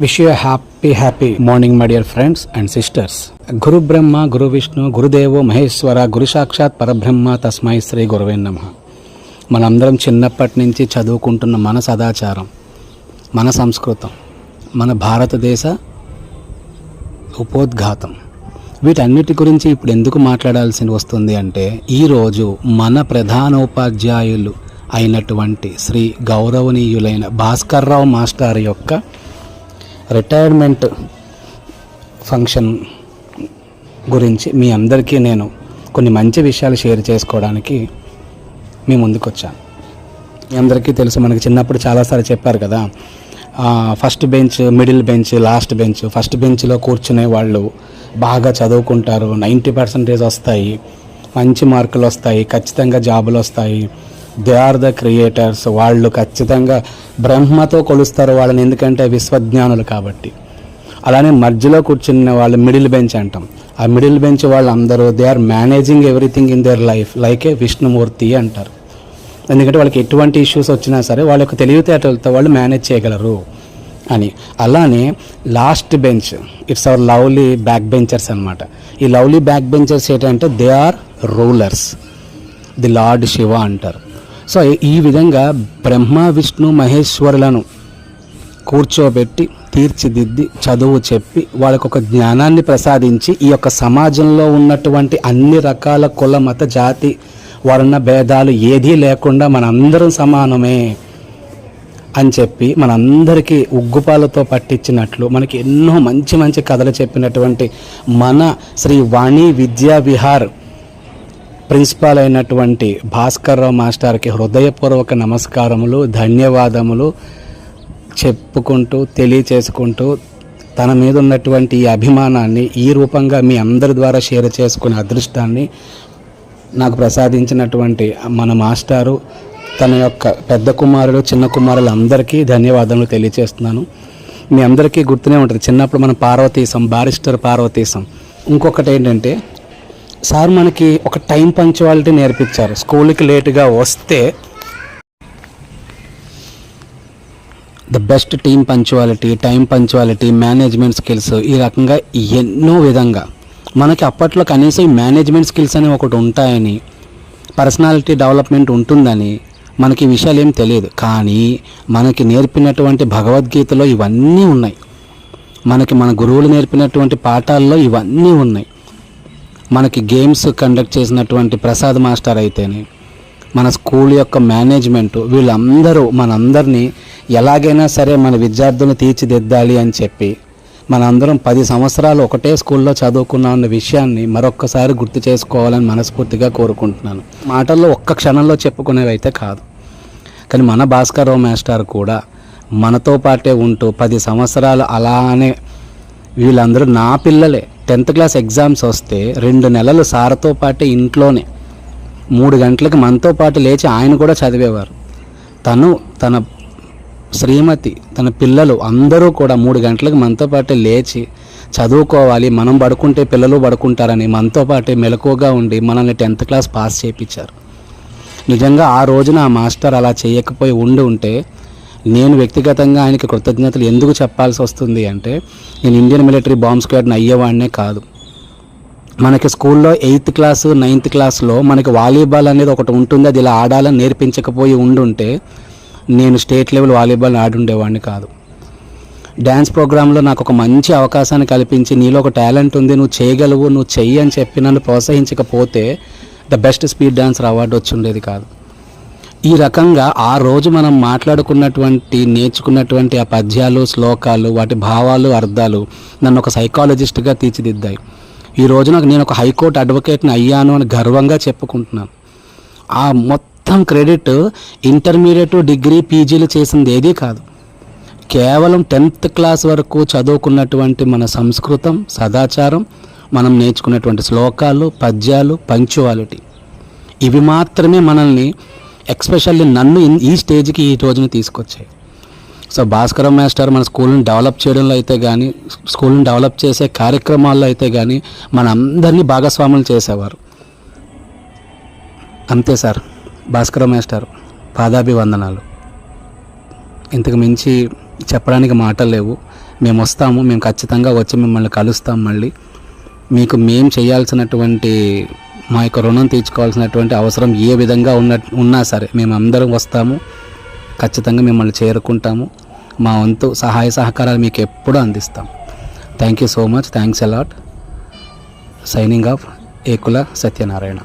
Wish you happy happy morning my dear friends and sisters guru Brahma guru Vishnu గురుదేవో Maheshwara గురు సాక్షాత్ పరబ్రహ్మ తస్మై శ్రీ గురువే నమ మనందరం చిన్నప్పటి నుంచి చదువుకుంటున్న మన సదాచారం మన సంస్కృతం మన భారతదేశ ఉపోద్ఘాతం. వీటన్నిటి గురించి ఇప్పుడు ఎందుకు మాట్లాడాల్సి వస్తుంది అంటే ఈరోజు మన ప్రధానోపాధ్యాయులు అయినటువంటి శ్రీ గౌరవనీయులైన భాస్కర్రావు మాస్టర్ యొక్క రిటైర్మెంట్ ఫంక్షన్ గురించి మీ అందరికీ నేను కొన్ని మంచి విషయాలు షేర్ చేసుకోవడానికి మీ ముందుకు వచ్చాను మీ అందరికీ తెలుసు మనకి చిన్నప్పుడు చాలాసార్లు చెప్పారు కదా first bench middle bench last bench first బెంచ్లో కూర్చునే వాళ్ళు బాగా చదువుకుంటారు నైంటీ పర్సెంటేజ్ వస్తాయి మంచి మార్కులు వస్తాయి ఖచ్చితంగా జాబులు వస్తాయి దే ఆర్ ద క్రియేటర్స్ వాళ్ళు ఖచ్చితంగా బ్రహ్మతో కొలుస్తారు వాళ్ళని ఎందుకంటే విశ్వజ్ఞానులు కాబట్టి. అలానే మధ్యలో కూర్చున్న వాళ్ళు మిడిల్ బెంచ్ అంటాం. ఆ మిడిల్ బెంచ్ వాళ్ళందరూ they are managing everything in their life like a Vishnumurthy అంటారు. ఎందుకంటే వాళ్ళకి ఎటువంటి ఇష్యూస్ వచ్చినా సరే వాళ్ళ యొక్క తెలివితేటలతో వాళ్ళు మేనేజ్ చేయగలరు అని. అలానే last bench it's our lovely back benchers అనమాట ఈ లవ్లీ బ్యాక్ బెంచర్స్ ఏంటంటే they are rulers the lord Shiva అంటారు. సో ఈ విధంగా బ్రహ్మ విష్ణు మహేశ్వరులను కూర్చోబెట్టి తీర్చిదిద్ది చదువు చెప్పి వాళ్ళకు ఒక జ్ఞానాన్ని ప్రసాదించి ఈ యొక్క సమాజంలో ఉన్నటువంటి అన్ని రకాల కుల మత జాతి వర్ణ భేదాలు ఏదీ లేకుండా మనందరం సమానమే అని చెప్పి మనందరికీ ఉగ్గుపాలతో పట్టించినట్లు మనకి ఎన్నో మంచి మంచి కథలు చెప్పినటువంటి మన శ్రీ వాణి విద్యా విహార్ ప్రిన్సిపాల్ అయినటువంటి భాస్కర్రావు మాస్టర్కి హృదయపూర్వక నమస్కారములు ధన్యవాదములు చెప్పుకుంటూ తెలియచేసుకుంటూ తన మీద ఉన్నటువంటి ఈ అభిమానాన్ని ఈ రూపంగా మీ అందరి ద్వారా షేర్ చేసుకునే అదృష్టాన్ని నాకు ప్రసాదించినటువంటి మన మాస్టారు తన యొక్క పెద్ద కుమారుడు చిన్న కుమారులు అందరికీ ధన్యవాదాలు తెలియచేస్తున్నాను. మీ అందరికీ గుర్తునే ఉంటుంది చిన్నప్పుడు మనం పార్వతీసం బారిస్టర్ పార్వతీసం ఇంకొకటి ఏంటంటే సార్ మనకి ఒక టైం పంక్చువాలిటీ నేర్పించారు. స్కూల్కి లేటుగా వస్తే the best team punctuality time punctuality management skills ఈ రకంగా ఎన్నో విధంగా. మనకి అప్పట్లో కనీసం మేనేజ్మెంట్ స్కిల్స్ అనేవి ఒకటి ఉంటాయని పర్సనాలిటీ డెవలప్మెంట్ ఉంటుందని మనకి విషయాలు ఏం తెలియదు. కానీ మనకి నేర్పినటువంటి భగవద్గీతలో ఇవన్నీ ఉన్నాయి. మనకి మన గురువులు నేర్పినటువంటి పాఠాల్లో ఇవన్నీ ఉన్నాయి. మనకి గేమ్స్ కండక్ట్ చేసినటువంటి ప్రసాద్ మాస్టర్ అయితేనే మన స్కూల్ యొక్క మేనేజ్మెంట్ వీళ్ళందరూ మనందరినీ ఎలాగైనా సరే మన విద్యార్థులను తీర్చిదిద్దాలి అని చెప్పి మనందరం పది సంవత్సరాలు ఒకటే స్కూల్లో చదువుకున్నాం అన్న విషయాన్ని మరొక్కసారి గుర్తు చేసుకోవాలని మనస్ఫూర్తిగా కోరుకుంటున్నాను. మాటల్లో ఒక్క క్షణంలో చెప్పుకునేవి అయితే కాదు. కానీ మన భాస్కర్రావు మాస్టర్ కూడా మనతో పాటే ఉంటూ పది సంవత్సరాలు అలానే వీళ్ళందరూ నా పిల్లలే. టెన్త్ క్లాస్ ఎగ్జామ్స్ వస్తే రెండు నెలలు సార్తో పాటే ఇంట్లోనే. మూడు గంటలకు మనతో పాటు లేచి ఆయన కూడా చదివేవారు. తను తన శ్రీమతి తన పిల్లలు అందరూ కూడా మూడు గంటలకు మనతో పాటే లేచి చదువుకోవాలి మనం పడుకుంటే పిల్లలు పడుకుంటారని మనతో పాటే మెలకువగా ఉండి మనల్ని టెన్త్ క్లాస్ పాస్ చేయించారు నిజంగా ఆ రోజున ఆ మాస్టర్ అలా చేయకపోయి ఉండి ఉంటే నేను వ్యక్తిగతంగా ఆయనకి కృతజ్ఞతలు ఎందుకు చెప్పాల్సి వస్తుంది అంటే నేను ఇండియన్ మిలిటరీ బాంబ్ స్క్వాడ్ని అయ్యేవాడినే కాదు. మనకి స్కూల్లో ఎయిత్ క్లాసు నైన్త్ క్లాస్లో మనకి వాలీబాల్ అనేది ఒకటి ఉంటుంది అది ఇలా ఆడాలని నేర్పించకపోయి ఉండుంటే నేను స్టేట్ లెవెల్ వాలీబాల్ ఆడుండేవాడిని కాదు. డ్యాన్స్ ప్రోగ్రాంలో నాకు ఒక మంచి అవకాశాన్ని కల్పించి నీలో ఒక టాలెంట్ ఉంది నువ్వు చేయగలవు నువ్వు చెయ్యి అని చెప్పి నన్ను ప్రోత్సహించకపోతే the best speed dancer award వచ్చి ఉండేది కాదు. ఈ రకంగా ఆ రోజు మనం మాట్లాడుకున్నటువంటి నేర్చుకున్నటువంటి ఆ పద్యాలు శ్లోకాలు వాటి భావాలు అర్థాలు నన్ను ఒక సైకాలజిస్ట్గా తీర్చిదిద్దాయి. ఈ రోజు నాకు నేను ఒక హైకోర్టు అడ్వకేట్ని అయ్యాను అని గర్వంగా చెప్పుకుంటున్నాను. ఆ మొత్తం క్రెడిట్ ఇంటర్మీడియట్ డిగ్రీ పీజీలు చేసింది ఏదీ కాదు. కేవలం టెన్త్ క్లాస్ వరకు చదువుకున్నటువంటి మన సంస్కృతం సదాచారం మనం నేర్చుకున్నటువంటి శ్లోకాలు పద్యాలు పంక్చువాలిటీ. ఇవి మాత్రమే మనల్ని ఎక్స్పెషల్లీ నన్ను ఈ స్టేజ్కి ఈ రోజున తీసుకొచ్చాయి. సో భాస్కరం మాస్టర్ మన స్కూల్ని డెవలప్ చేయడంలో అయితే కానీ స్కూల్ని డెవలప్ చేసే కార్యక్రమాల్లో అయితే కానీ మన అందరినీ భాగస్వాములు చేసేవారు. అంతే సార్ భాస్కరం మాస్టర్ పాదాభివందనాలు. ఇంతకు మించి చెప్పడానికి మాటలు లేవు. మేము వస్తాము మేము ఖచ్చితంగా వచ్చి మిమ్మల్ని కలుస్తాం మళ్ళీ. మీకు మేము చేయాల్సినటువంటి మా యొక్క రుణం తీర్చుకోవాల్సినటువంటి అవసరం ఏ విధంగా ఉన్న ఉన్నా సరే మేము అందరం వస్తాము. ఖచ్చితంగా మిమ్మల్ని చేరుకుంటాము. మా వంతు సహాయ సహకారాలు మీకు ఎప్పుడూ అందిస్తాం. Thank you so much thanks a lot signing off Ekula Satyanarayana